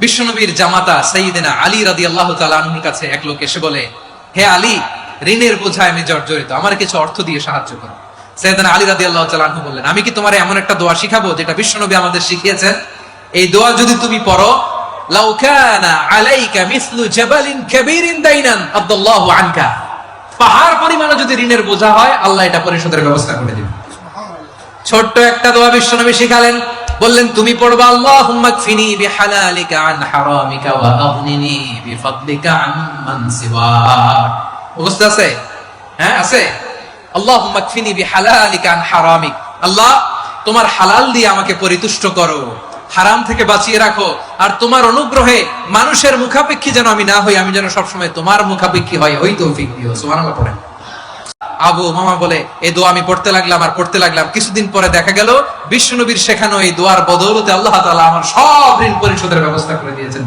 বিশ্বনবীর জামাতা সঈদিনা আলী রাদি আল্লাহ তালুর কাছে এক লোক এসে বলে, হে আলী, ঋণের বোঝায় আমি জর্জরিত, আমার কিছু অর্থ দিয়ে সাহায্য করো। সৈয়দানা আলী রাদি আল্লাহ তালু বললেন, আমি কি তোমার এমন একটা দোয়া শিখাবো যেটা বিশ্বনবী আমাদের শিখিয়েছেন? এই দোয়া যদি তুমি পড়ো হয় ছোট্ট একটা দোয়া বিশ্বনবী শিখালেন বললেন, তুমি পড়বা বিহালালিকা আন হারামিকা ওয়া আগনিনি বিফাদলিকা মুখস্থ আছে? হ্যাঁ আছে। বিহালালিকা আন হারামিক। আল্লাহ, তোমার হালাল দিয়ে আমাকে পরিতুষ্ট করো। হারাম থেকে বাঁচিয়ে রাখো। আর তোমার অনুগ্রহে মানুষের মুখাপেক্ষী যেন আমি না হই, আমি যেন সবসময় তোমার মুখাপেক্ষী হয় ওই তৌফিক দিও। সুবহানাল্লাহ আবু মামা বলে এই দোয়া আমি পড়তে লাগলাম আর পড়তে লাগলাম। কিছুদিন পরে দেখা গেল বিশ্বনবীর শেখানো এই দোয়ার বদৌলতে আল্লাহ তালা আমার সব ঋণ পরিশোধের ব্যবস্থা করে দিয়েছেন।